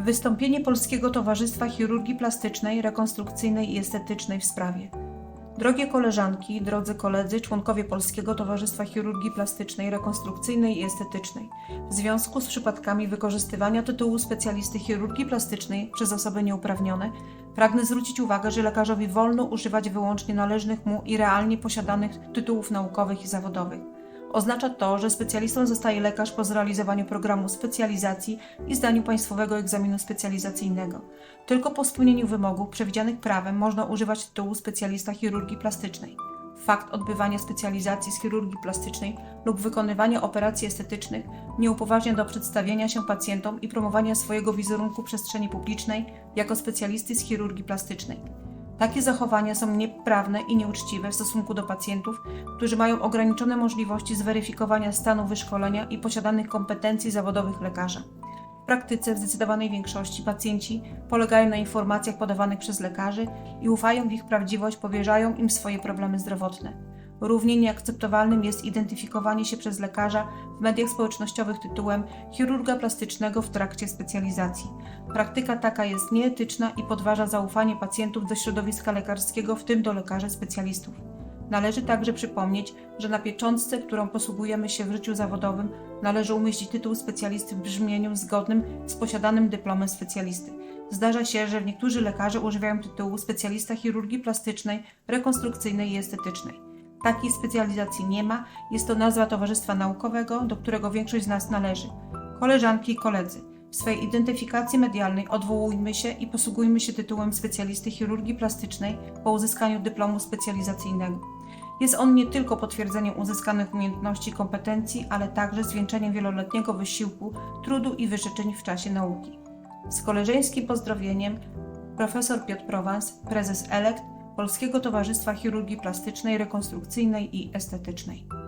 Wystąpienie Polskiego Towarzystwa Chirurgii Plastycznej, Rekonstrukcyjnej i Estetycznej w sprawie. Drogie koleżanki, drodzy koledzy, członkowie Polskiego Towarzystwa Chirurgii Plastycznej, Rekonstrukcyjnej i Estetycznej, w związku z przypadkami wykorzystywania tytułu specjalisty chirurgii plastycznej przez osoby nieuprawnione, pragnę zwrócić uwagę, że lekarzowi wolno używać wyłącznie należnych mu i realnie posiadanych tytułów naukowych i zawodowych. Oznacza to, że specjalistą zostaje lekarz po zrealizowaniu programu specjalizacji i zdaniu państwowego egzaminu specjalizacyjnego. Tylko po spełnieniu wymogów przewidzianych prawem można używać tytułu specjalista chirurgii plastycznej. Fakt odbywania specjalizacji z chirurgii plastycznej lub wykonywania operacji estetycznych nie upoważnia do przedstawiania się pacjentom i promowania swojego wizerunku przestrzeni publicznej jako specjalisty z chirurgii plastycznej. Takie zachowania są nieprawne i nieuczciwe w stosunku do pacjentów, którzy mają ograniczone możliwości zweryfikowania stanu wyszkolenia i posiadanych kompetencji zawodowych lekarza. W praktyce w zdecydowanej większości pacjenci polegają na informacjach podawanych przez lekarzy i ufają w ich prawdziwość, powierzają im swoje problemy zdrowotne. Równie nieakceptowalnym jest identyfikowanie się przez lekarza w mediach społecznościowych tytułem chirurga plastycznego w trakcie specjalizacji. Praktyka taka jest nieetyczna i podważa zaufanie pacjentów do środowiska lekarskiego, w tym do lekarzy specjalistów. Należy także przypomnieć, że na pieczątce, którą posługujemy się w życiu zawodowym, należy umieścić tytuł specjalisty w brzmieniu zgodnym z posiadanym dyplomem specjalisty. Zdarza się, że niektórzy lekarze używają tytułu specjalista chirurgii plastycznej, rekonstrukcyjnej i estetycznej. Takiej specjalizacji nie ma, jest to nazwa towarzystwa naukowego, do którego większość z nas należy. Koleżanki i koledzy, w swej identyfikacji medialnej odwołujmy się i posługujmy się tytułem specjalisty chirurgii plastycznej po uzyskaniu dyplomu specjalizacyjnego. Jest on nie tylko potwierdzeniem uzyskanych umiejętności i kompetencji, ale także zwieńczeniem wieloletniego wysiłku, trudu i wyrzeczeń w czasie nauki. Z koleżeńskim pozdrowieniem profesor Piotr Prowans, prezes elekt Polskiego Towarzystwa Chirurgii Plastycznej, Rekonstrukcyjnej i Estetycznej.